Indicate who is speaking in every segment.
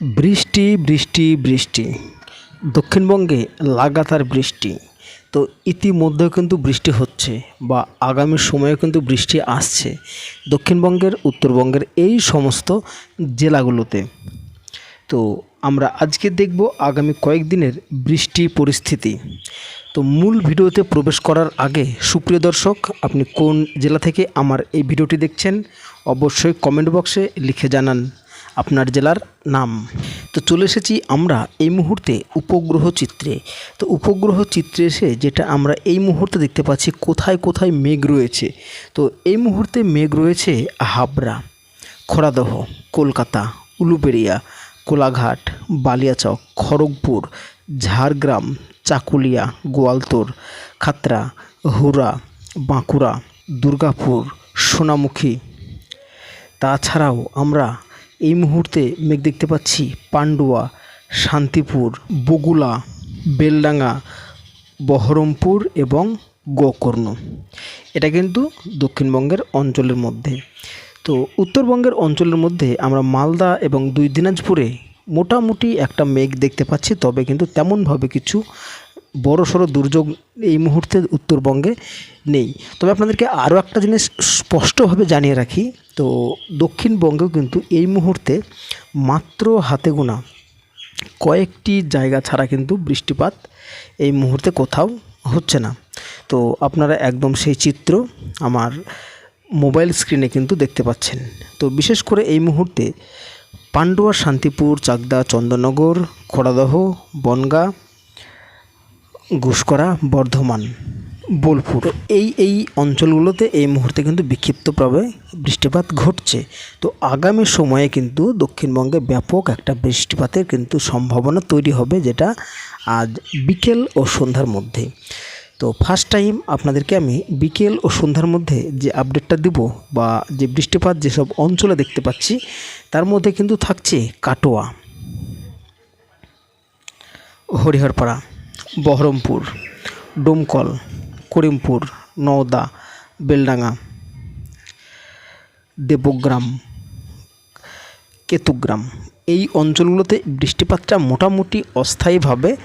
Speaker 1: বৃষ্টি বৃষ্টি বৃষ্টি। দক্ষিণবঙ্গে লাগাতার বৃষ্টি। তো ইতিমধ্যেও কিন্তু বৃষ্টি হচ্ছে বা আগামী সময়েও কিন্তু বৃষ্টি আসছে দক্ষিণবঙ্গের, উত্তরবঙ্গের এই সমস্ত জেলাগুলোতে। তো আমরা আজকে দেখব আগামী কয়েকদিনের বৃষ্টি পরিস্থিতি। তো মূল ভিডিওতে প্রবেশ করার আগে সুপ্রিয় দর্শক, আপনি কোন জেলা থেকে আমার এই ভিডিওটি দেখছেন, অবশ্যই কমেন্ট বক্সে লিখে জানান। আপনার জেলার নাম। তো চলে এসেছি আমরা এই মুহূর্তে উপগ্রহ চিত্রে। তো উপগ্রহ চিত্রে এসে যেটা আমরা এই মুহূর্তে দেখতে পাচ্ছি, কোথায় কোথায় মেঘ রয়েছে। তো এই মুহূর্তে মেঘ রয়েছে হাবড়া, খড়াদহ, কলকাতা উলুবেড়িয়া কোলাঘাট, বালিয়াচক, খড়গপুর, ঝাড়গ্রাম, চাকুলিয়া, গোয়ালতোর, খাতরা হুরা বাঁকুড়া, দুর্গাপুর, সোনামুখী। তাছাড়াও আমরা এই মুহূর্তে মেঘ দেখতে পাচ্ছি পান্ডুয়া, শান্তিপুর, বগুলা, বেলডাঙ্গা, বহরমপুর এবং গোকর্ণ। এটা কিন্তু দক্ষিণবঙ্গের অঞ্চলের মধ্যে। তো উত্তরবঙ্গের অঞ্চলের মধ্যে আমরা মালদা এবং দুই দিনাজপুরে মোটামুটি একটা মেঘ দেখতে পাচ্ছি, তবে কিন্তু তেমনভাবে কিছু বড় সড়ো দুর্যোগ এই মুহূর্তে উত্তরবঙ্গে নেই। তবে আপনাদেরকে আরও একটা জিনিস স্পষ্টভাবে জানিয়ে রাখি, তো দক্ষিণবঙ্গেও কিন্তু এই মুহূর্তে মাত্র হাতে গোনা কয়েকটি জায়গা ছাড়া কিন্তু বৃষ্টিপাত এই মুহূর্তে কোথাও হচ্ছে না। তো আপনারা একদম সেই চিত্র আমার মোবাইল স্ক্রিনে কিন্তু দেখতে পাচ্ছেন। তো বিশেষ করে এই মুহূর্তে পান্ডুয়া, শান্তিপুর, চাকদা, চন্দননগর, খোড়াদহ, বনগা ঘুষকরা বর্ধমান, বোলপুর। এই এই অঞ্চলগুলোতে এই মুহূর্তে কিন্তু বিক্ষিপ্তভাবে বৃষ্টিপাত ঘটছে। তো আগামী সময়ে কিন্তু দক্ষিণবঙ্গে ব্যাপক একটা বৃষ্টিপাতের কিন্তু সম্ভাবনা তৈরি হবে যেটা আজ বিকেল ও সন্ধ্যার মধ্যে। তো ফার্স্ট টাইম আপনাদেরকে আমি বিকেল ও সন্ধ্যার মধ্যে যে আপডেটটা দিব বা যে বৃষ্টিপাত যেসব অঞ্চলে দেখতে পাচ্ছি, তার মধ্যে কিন্তু থাকছে কাটোয়া, হরিহরপাড়া। বহরমপুর, ডোমকল, করিমপুর, নওদা, বেলডাঙ্গা, দেবগ্রাম, কেতুগ্রাম। এই অঞ্চলগুলোতে বৃষ্টিপাতটা মোটামুটি অস্থায়ীভাবে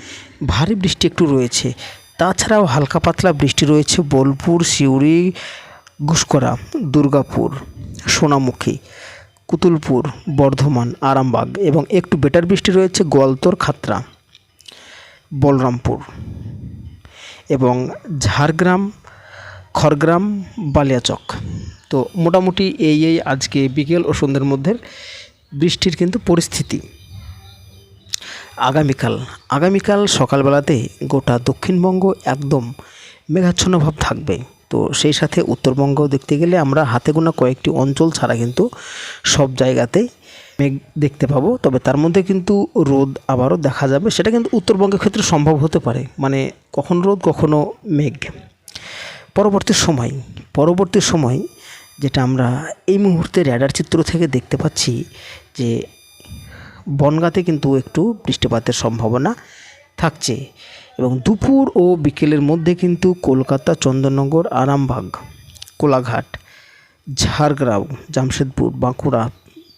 Speaker 1: ভারী বৃষ্টি একটু রয়েছে। তাছাড়াও হালকা পাতলা বৃষ্টি রয়েছে বোলপুর, সিউড়ি ঘুষকরা দুর্গাপুর, সোনামুখী, কুতুলপুর, বর্ধমান, আরামবাগ এবং একটু বেটার বৃষ্টি রয়েছে গোয়ালতোর খাতরা। বলরামপুর এবং ঝাড়গ্রাম, খড়গ্রাম, বালিয়াচক। তো মোটামুটি এই এই আজকে বিকেল ও সন্ধ্যের মধ্যে বৃষ্টির কিন্তু পরিস্থিতি। আগামীকাল আগামীকাল সকালবেলাতে গোটা দক্ষিণবঙ্গ একদম মেঘাচ্ছন্ন ভাব থাকবে। তো সেই সাথে উত্তরবঙ্গ দেখতে গেলে আমরা হাতে গোনা কয়েকটি অঞ্চল ছাড়া কিন্তু সব জায়গাতেই মেঘ দেখতে পাবো, তবে তার মধ্যে কিন্তু রোদ আবারও দেখা যাবে। সেটা কিন্তু উত্তরবঙ্গের ক্ষেত্রে সম্ভব হতে পারে। মানে কখন রোদ, কখনো মেঘ। পরবর্তী সময় পরবর্তী সময় যেটা আমরা এই মুহূর্তে র্যাডার চিত্র থেকে দেখতে পাচ্ছি যে বনগাঁতে কিন্তু একটু বৃষ্টিপাতের সম্ভাবনা থাকছে এবং দুপুর ও বিকেলের মধ্যে কিন্তু কলকাতা, চন্দননগর, আরামবাগ, কোলাঘাট, ঝাড়গ্রাম, জামশেদপুর, বাঁকুড়া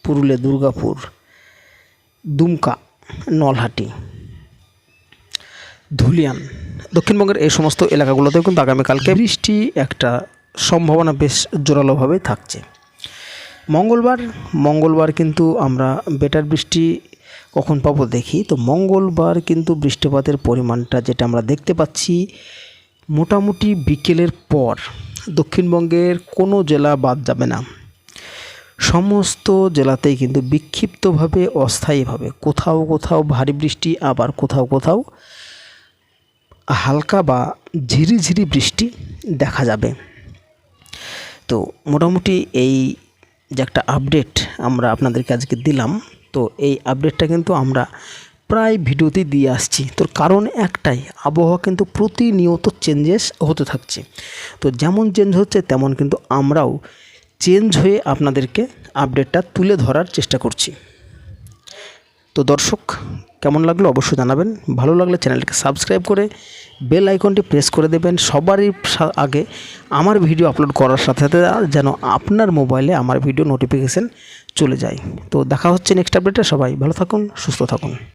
Speaker 1: পুরুলিয়া দুর্গাপুর, দুমকা, নলহাটি, ধুলিয়ান। দক্ষিণবঙ্গের এই সমস্ত এলাকাগুলোতেও কিন্তু আগামীকালকে বৃষ্টি একটা সম্ভাবনা বেশ জোরালোভাবে থাকছে। মঙ্গলবার মঙ্গলবার কিন্তু আমরা বেটার বৃষ্টি কখন পাবো দেখি। তো মঙ্গলবার কিন্তু বৃষ্টিপাতের পরিমাণটা যেটা আমরা দেখতে পাচ্ছি, মোটামুটি বিকেলের পর দক্ষিণবঙ্গের কোনো জেলা বাদ যাবে না। সমস্ত জেলাতেই কিন্তু বিক্ষিপ্তভাবে, অস্থায়ীভাবে, কোথাও কোথাও ভারী বৃষ্টি, আবার কোথাও কোথাও হালকা বা ঝিরিঝিরি বৃষ্টি দেখা যাবে। তো মোটামুটি এই যে একটা আপডেট আমরা আপনাদেরকে আজকে দিলাম, তো এই আপডেটটা কিন্তু আমরা প্রায় ভিডিওতেই দিয়ে আসছি। তোর কারণ একটাই, আবহাওয়া কিন্তু প্রতিনিয়ত চেঞ্জেস হতে থাকছে। তো যেমন চেঞ্জ হচ্ছে, তেমন কিন্তু আমরাও চেঞ্জ হয়ে আপনাদেরকে আপডেটটা তুলে ধরার চেষ্টা করছি। তো দর্শক, কেমন লাগল অবশ্যই জানাবেন। ভালো লাগলে চ্যানেলটিকে সাবস্ক্রাইব করে বেল আইকনটি প্রেস করে দেবেন। সবারই আগে আমার ভিডিও আপলোড করার সাথে সাথে যেন আপনার মোবাইলে আমার ভিডিও নোটিফিকেশান চলে যায়। তো দেখা হচ্ছে নেক্সট আপডেটে। সবাই ভালো থাকুন, সুস্থ থাকুন।